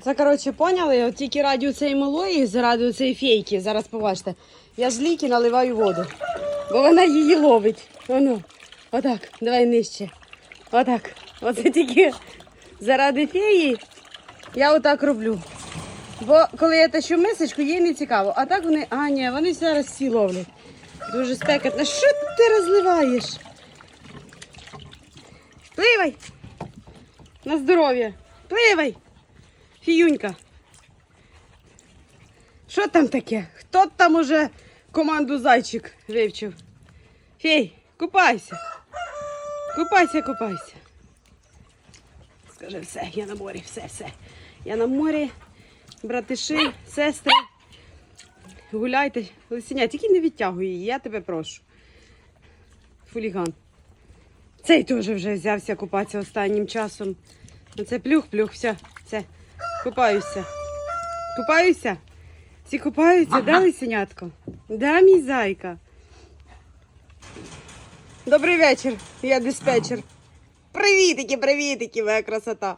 Оце, коротше, поняли, от тільки раді цієї малої, заради цієї фейки, зараз побачите, я з ліки наливаю воду, бо вона її ловить. Воно. Отак, давай нижче. Отак. Оце тільки заради феї я отак роблю. Бо коли я тащу мисочку, їй не цікаво. А так вони, а ні, вони зараз всі ловлять. Дуже спекотно. Що ти розливаєш? Пливай! На здоров'я! Пливай! Фіюнька. Що там таке? Хто там уже команду зайчик вивчив? Фей, купайся. Купайся, купайся. Скажи все, я на морі, все, все. Я на морі, братиші, сестри. Гуляйте, Лисеня, тільки не відтягуй її, я тебе прошу. Фуліган. Цей теж вже взявся купатися останнім часом. Оце плюх-плюх, все, все. Купаюся. Купаюся? Всі купаються, да, лисенятко? Да, мій зайка. Добрий вечір, я диспетчер. Привітики, привітики, моя красота.